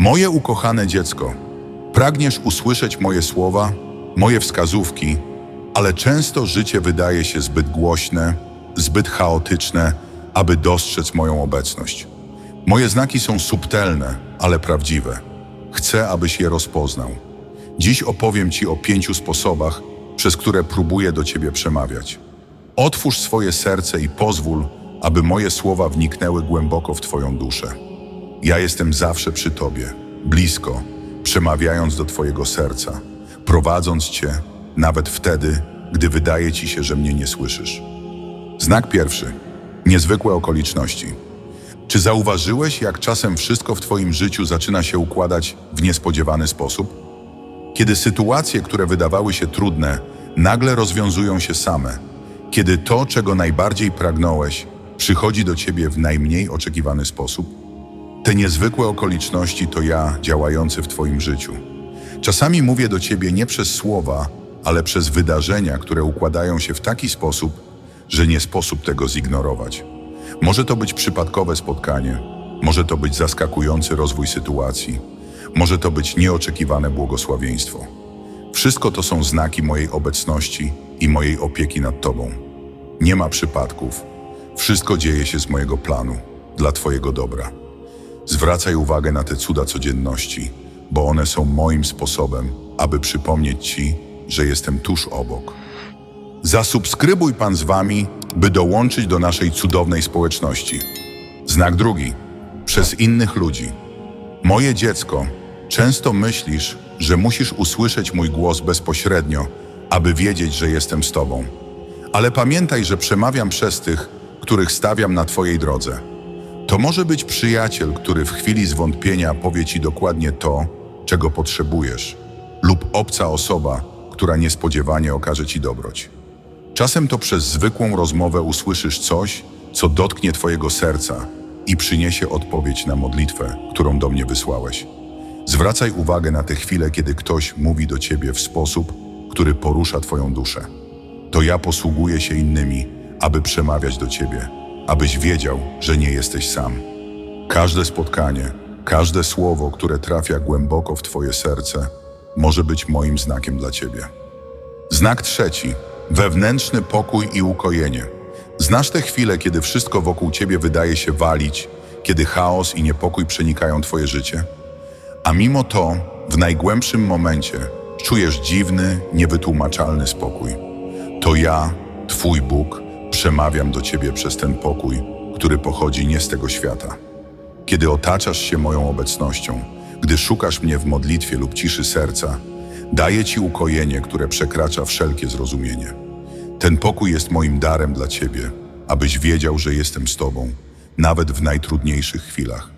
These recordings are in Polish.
Moje ukochane dziecko, pragniesz usłyszeć moje słowa, moje wskazówki, ale często życie wydaje się zbyt głośne, zbyt chaotyczne, aby dostrzec moją obecność. Moje znaki są subtelne, ale prawdziwe. Chcę, abyś je rozpoznał. Dziś opowiem Ci o pięciu sposobach, przez które próbuję do Ciebie przemawiać. Otwórz swoje serce i pozwól, aby moje słowa wniknęły głęboko w Twoją duszę. Ja jestem zawsze przy Tobie, blisko, przemawiając do Twojego serca, prowadząc Cię, nawet wtedy, gdy wydaje Ci się, że mnie nie słyszysz. Znak pierwszy. Niezwykłe okoliczności. Czy zauważyłeś, jak czasem wszystko w Twoim życiu zaczyna się układać w niespodziewany sposób? Kiedy sytuacje, które wydawały się trudne, nagle rozwiązują się same. Kiedy to, czego najbardziej pragnąłeś, przychodzi do Ciebie w najmniej oczekiwany sposób? Te niezwykłe okoliczności to ja działający w Twoim życiu. Czasami mówię do Ciebie nie przez słowa, ale przez wydarzenia, które układają się w taki sposób, że nie sposób tego zignorować. Może to być przypadkowe spotkanie, może to być zaskakujący rozwój sytuacji, może to być nieoczekiwane błogosławieństwo. Wszystko to są znaki mojej obecności i mojej opieki nad Tobą. Nie ma przypadków. Wszystko dzieje się z mojego planu, dla Twojego dobra. Zwracaj uwagę na te cuda codzienności, bo one są moim sposobem, aby przypomnieć Ci, że jestem tuż obok. Zasubskrybuj Pan z Wami, by dołączyć do naszej cudownej społeczności. Znak drugi. Przez innych ludzi. Moje dziecko, często myślisz, że musisz usłyszeć mój głos bezpośrednio, aby wiedzieć, że jestem z Tobą. Ale pamiętaj, że przemawiam przez tych, których stawiam na Twojej drodze. To może być przyjaciel, który w chwili zwątpienia powie Ci dokładnie to, czego potrzebujesz, lub obca osoba, która niespodziewanie okaże Ci dobroć. Czasem to przez zwykłą rozmowę usłyszysz coś, co dotknie Twojego serca i przyniesie odpowiedź na modlitwę, którą do mnie wysłałeś. Zwracaj uwagę na te chwile, kiedy ktoś mówi do Ciebie w sposób, który porusza Twoją duszę. To ja posługuję się innymi, aby przemawiać do Ciebie, abyś wiedział, że nie jesteś sam. Każde spotkanie, każde słowo, które trafia głęboko w Twoje serce, może być moim znakiem dla Ciebie. Znak trzeci. Wewnętrzny pokój i ukojenie. Znasz te chwile, kiedy wszystko wokół ciebie wydaje się walić, kiedy chaos i niepokój przenikają twoje życie? A mimo to, w najgłębszym momencie, czujesz dziwny, niewytłumaczalny spokój. To ja, Twój Bóg, przemawiam do Ciebie przez ten pokój, który pochodzi nie z tego świata. Kiedy otaczasz się moją obecnością, gdy szukasz mnie w modlitwie lub ciszy serca, daję Ci ukojenie, które przekracza wszelkie zrozumienie. Ten pokój jest moim darem dla Ciebie, abyś wiedział, że jestem z Tobą, nawet w najtrudniejszych chwilach.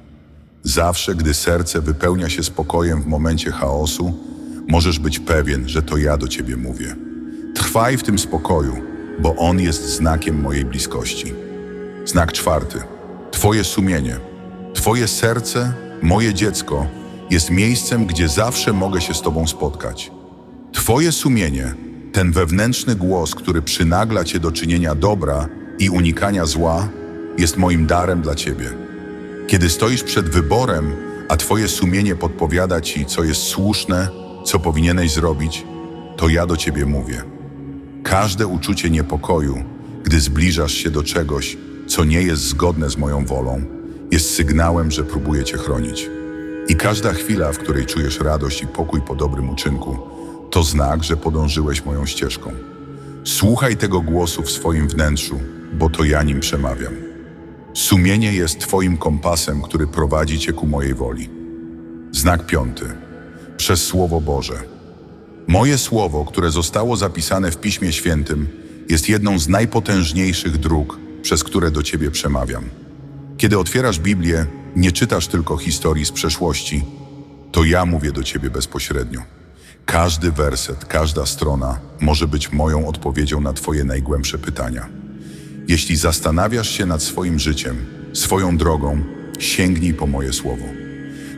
Zawsze, gdy serce wypełnia się spokojem w momencie chaosu, możesz być pewien, że to ja do Ciebie mówię. Trwaj w tym spokoju, bo on jest znakiem mojej bliskości. Znak czwarty. Twoje sumienie. Twoje serce, moje dziecko, jest miejscem, gdzie zawsze mogę się z Tobą spotkać. Twoje sumienie, ten wewnętrzny głos, który przynagla Cię do czynienia dobra i unikania zła, jest moim darem dla Ciebie. Kiedy stoisz przed wyborem, a Twoje sumienie podpowiada Ci, co jest słuszne, co powinieneś zrobić, to ja do Ciebie mówię. Każde uczucie niepokoju, gdy zbliżasz się do czegoś, co nie jest zgodne z moją wolą, jest sygnałem, że próbuję Cię chronić. I każda chwila, w której czujesz radość i pokój po dobrym uczynku, to znak, że podążyłeś moją ścieżką. Słuchaj tego głosu w swoim wnętrzu, bo to ja nim przemawiam. Sumienie jest Twoim kompasem, który prowadzi Cię ku mojej woli. Znak piąty. Przez Słowo Boże. Moje słowo, które zostało zapisane w Piśmie Świętym, jest jedną z najpotężniejszych dróg, przez które do Ciebie przemawiam. Kiedy otwierasz Biblię, nie czytasz tylko historii z przeszłości, to ja mówię do Ciebie bezpośrednio. Każdy werset, każda strona może być moją odpowiedzią na Twoje najgłębsze pytania. Jeśli zastanawiasz się nad swoim życiem, swoją drogą, sięgnij po moje słowo.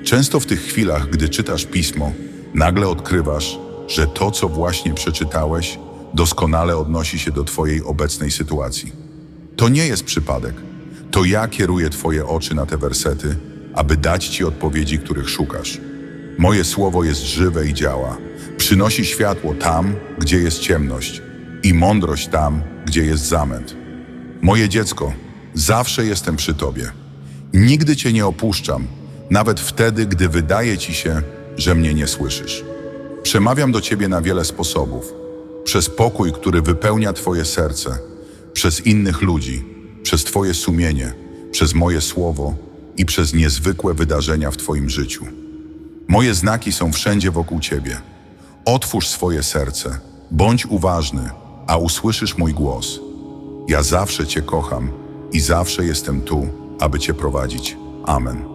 Często w tych chwilach, gdy czytasz pismo, nagle odkrywasz, że to, co właśnie przeczytałeś, doskonale odnosi się do Twojej obecnej sytuacji. To nie jest przypadek. To ja kieruję Twoje oczy na te wersety, aby dać Ci odpowiedzi, których szukasz. Moje słowo jest żywe i działa. Przynosi światło tam, gdzie jest ciemność i mądrość tam, gdzie jest zamęt. Moje dziecko, zawsze jestem przy Tobie. Nigdy Cię nie opuszczam, nawet wtedy, gdy wydaje Ci się, że mnie nie słyszysz. Przemawiam do Ciebie na wiele sposobów. Przez pokój, który wypełnia Twoje serce, przez innych ludzi, przez Twoje sumienie, przez moje słowo i przez niezwykłe wydarzenia w Twoim życiu. Moje znaki są wszędzie wokół Ciebie. Otwórz swoje serce, bądź uważny, a usłyszysz mój głos. Ja zawsze Cię kocham i zawsze jestem tu, aby Cię prowadzić. Amen.